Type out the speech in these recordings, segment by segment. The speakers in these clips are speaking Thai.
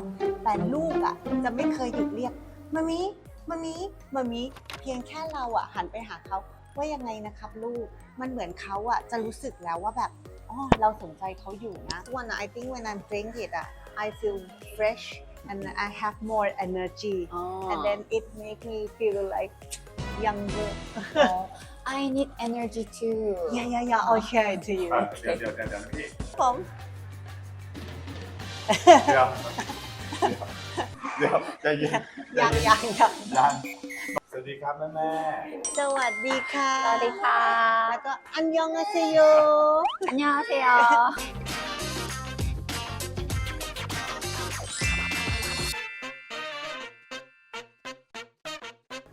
อก แต่ลูกอะจะไม่เคยหยุดเรียกมามีมามีมามีเพียงแค่เราอะหันไปหาเขาว่ายังไงนะครับลูก มันเหมือนเขาอะจะรู้สึกแล้วว่าแบบอ๋อเราสนใจเขาอยู่นะวัน I think when I drink it อะ I feel fresh and I have more energy 어. and then it make me feel like younger 어, I need energy too. yeah yeah yeah I'll share it to you อะเดี๋ยวเดี๋ยวเดี๋ยวเดี๋ยวนะพี่ผมเดี๋ยว เดี๋ยวใจเย็นยังยังยังยังสวัสดีครับแม่แม่สวัสดีค่ะสวัสดีค่ะ แล้วก็อันยองอาเซโยอันยองอาเซโย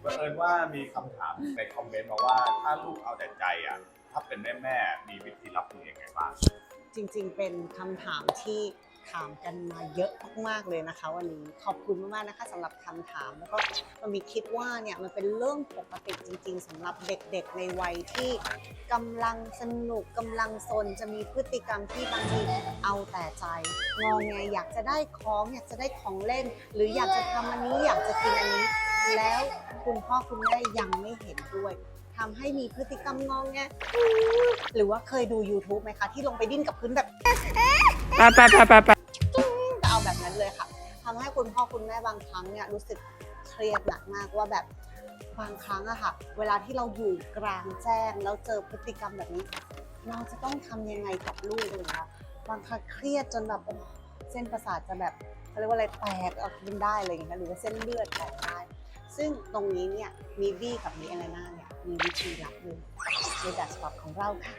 บังเอิญว่ามีคำถามในคอมเมนต์มาว่าถ้าลูกเอาแต่ใจอะ ถ้าเป็นแม่แม่มีวิธีรับมือยังไงบ้างจริงๆ เป็นคำถามที่ ถามกันมาเยอะมากๆเลยนะคะ วันนี้ขอบคุณมากๆนะคะสำหรับคำถาม แล้วก็มันมีคิดว่าเนี่ยมันเป็นเรื่องปกติจริง ๆสำหรับเด็กๆในวัยที่กำลังสนุกกำลังซนจะมีพฤติกรรมที่บางทีเอาแต่ใจงองแงอยากจะได้ของอยากจะได้ของเล่น หรืออยากจะทำอันนี้อยากจะกินอันนี้ แล้วคุณพ่อคุณแม่ยังไม่เห็นด้วยทำให้มีพฤติกรรมงองแงหรือว่าเคยดู YouTube ไหมคะ ที่ลงไปดิ้นกับพื้นแบบจะ ทำให้คุณพ่อคุณแม่บางครั้งเนี่ยรู้สึกเครียดหนักมากว่าแบบบางครั้งอะค่ะ เวลาที่เราอยู่กลางแจ้งแล้วเจอพฤติกรรมแบบนี้ เราจะต้องทำยังไงกับลูกเลยนะบางครั้งเครียดจนแบบเส้นประสาทจะแบบเขาเรียกว่าอะไรแตกออกมันได้อะย่าเลยหรือว่าเส้นเลือดแตกได้ ซึ่งตรงนี้เนี่ยมีวี่กับมีเอเลน่าเนี่ยมีวิธีรับมือในแบบฉบับของเราค่ะ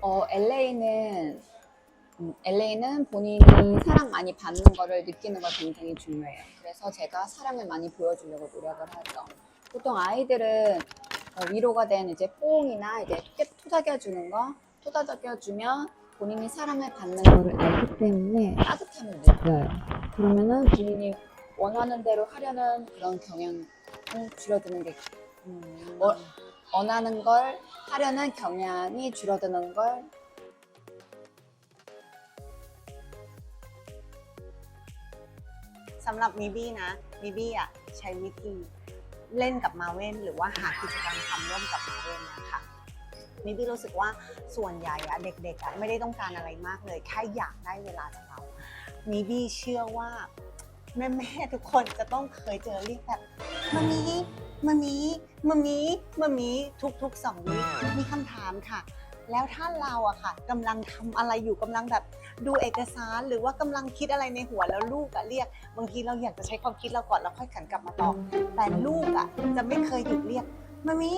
โอเอเลเน่ LA는 본인이 사랑 많이 받는 거를 느끼는 걸 굉장히 중요해요. 그래서 제가 사랑을 많이 보여주려고 노력을 하죠. 보통 아이들은 어, 위로가 된 이제 뽀옹이나 이제 깨 토닥여 주는 거, 토닥여 주면 본인이 사랑을 받는 거를 알기 때문에 따뜻함을 느껴요. 그러면은 본인이 원하는 대로 하려는 그런 경향은 줄어드는 게อืม 어, 원하는 걸 하려는 경향이 줄어드는 걸 สำหรับมิบี้นะมิบี้อะใช้วิธีเล่นกับมาเว่นหรือว่าหากิจกรรมทำร่วมกับมาเว่นนะคะมิบี้รู้สึกว่าส่วนใหญ่อะเด็กๆอะไม่ได้ต้องการอะไรมากเลย แค่อยากได้เวลาจากเรามิบี้เชื่อว่าแม่ๆทุกคนจะต้องเคยเจอเรียกแบบมามีมามีมามีมามีทุกๆสองวิมีคำถามค่ะ แล้วถ้าเราอะค่ะกำลังทำอะไรอยู่กำลังแบบดูเอกสาร หรือว่ากำลังคิดอะไรในหัวแล้วลูกอะเรียก บางทีเราอยากจะใช้ความคิดเราก่อนแล้วค่อยขันกลับมาตอบแต่ลูกอะจะไม่เคยหยุดเรียกมามี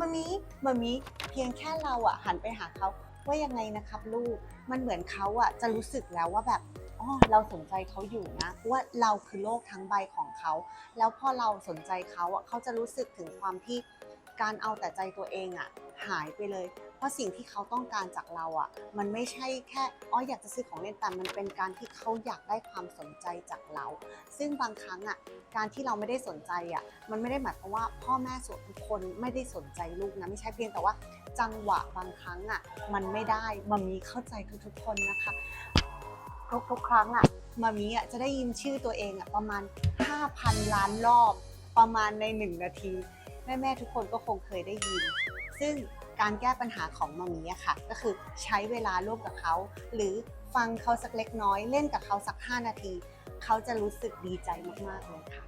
มามีมามีเพียงแค่เราอะหันไปหาเขาว่ายังไงนะครับลูกมันเหมือนเขาอะจะรู้สึกแล้วว่าแบบอ๋อเราสนใจเขาอยู่นะว่าเราคือโลกทั้งใบของเขา แล้วพอเราสนใจเขาอะเขาจะรู้สึกถึงความที่ การเอาแต่ใจตัวเองอะหายไปเลย เพราะสิ่งที่เขาต้องการจากเราอะมันไม่ใช่แค่อ๋ออยากจะซื้อของเล่นแต่มันเป็นการที่เขาอยากได้ความสนใจจากเรา ซึ่งบางครั้งอะการที่เราไม่ได้สนใจอะมันไม่ได้หมายความว่าพ่อแม่ส่วนทุกคนไม่ได้สนใจลูกนะไม่ใช่เพียงแต่ว่า จังหวะบางครั้งอะมันไม่ได้มามีเข้าใจทุกๆคนนะคะทุกๆครั้งอะมามีอะจะได้ยินชื่อตัวเองอะประมาณ 5,000 ล้านรอบประมาณใน 1 นาที แม่ๆทุกคนก็คงเคยได้ยิน ซึ่งการแก้ปัญหาของมามีอะค่ะ ก็คือใช้เวลาร่วมกับเขา หรือฟังเขาสักเล็กน้อย เล่นกับเขาสัก 5 นาที เขาจะรู้สึกดีใจมากๆเลยค่ะ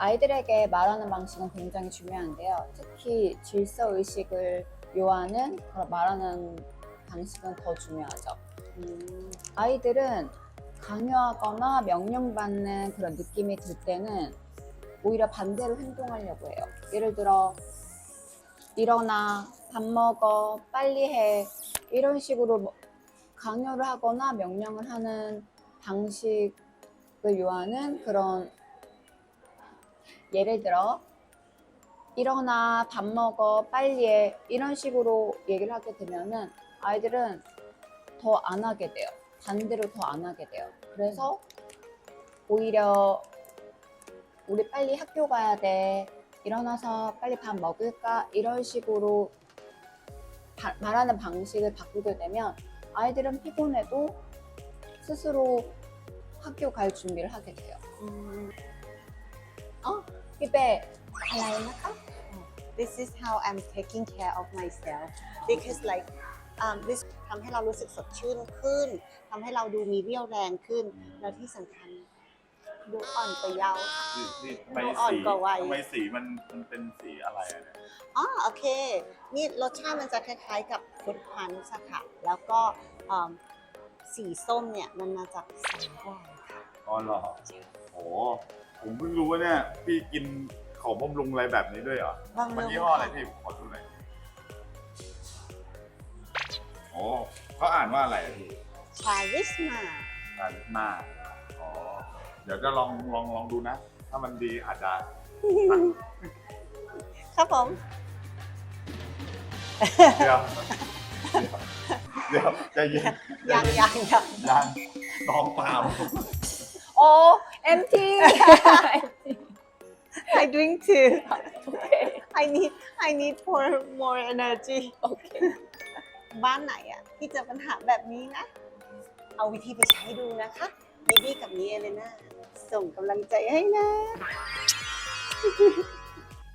아이들에게 말하는 방식은 굉장히 중요한데요. 특히 질서 의식을 요하는 그런 말하는 방식은 더 중요하죠. อืม 아이들은 강요하거나 명령받는 그런 느낌이 들 때는 오히려 반대로 행동하려고 해요. 예를 들어 일어나 밥 먹어 빨리 해 이런 식으로 뭐 강요를 하거나 명령을 하는 방식을 요하는 그런 예를 들어 일어나 밥 먹어 빨리 해 이런 식으로 얘기를 하게 되면은 아이들은 더 안 하게 돼요. 반대로 더 안 하게 돼요. 그래서 오히려 우리 빨리 학교 가야 돼. 일어나서 빨리 밥 먹을까? 이런 식으로 바- 말하는 방식을 바꾸게 되면 아이들은 피곤해도 스스로 학교 갈 준비를 하게 돼요. อืม 입에 발라이나까? this is how I'm taking care of myself because like um, this ทำให้เรารู้สึกสดชื่นขึ้นทำให้เราดูมีเรี่ยวแรงขึ้น แล้วที่สำคัญ ดูอ่อนกว่าเยาว์ นี่นี่ทำไมดูอ่อนสีกว่าวัย ทำไมสีมันมันเป็นสีอะไรอะเนี่ยอ๋อโอเค นี่รสชาติมันจะคล้ายๆกับฟุตพันช์อะค่ะ แล้วก็เอิ่มสีส้มเนี่ยมันมาจากสาหร่ายค่ะ อ๋อเหรอโอ้ผมเพิ่งรู้ว่าเนี่ยพี่กินของบำรุงอะไรแบบนี้ด้วยเหรอบางมันเรื่องยี่ห้ออะไรพี่ขอดูหน่อยโอ้เขาอ่านว่าอะไรอะพี่ชาริสมาชาลิสมาอ๋อ เดี๋ยวจะลองลองลองดูนะ ถ้ามันดีอาจจะ ครับผม เดี๋ยวเดี๋ยวใจเย็นยังยังยังยังน้องเปล่าโอ้ empty I drink too okay I need I need for more energy okay บ้านไหนอะที่เจอปัญหาแบบนี้นะ เอาวิธีไปใช้ดูนะคะ มิบี้กับมีเอเลน่าส่งกำลังใจให้นะ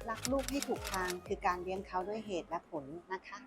รักลูกให้ถูกทางคือการเลี้ยงเขาด้วยเหตุและผลนะคะ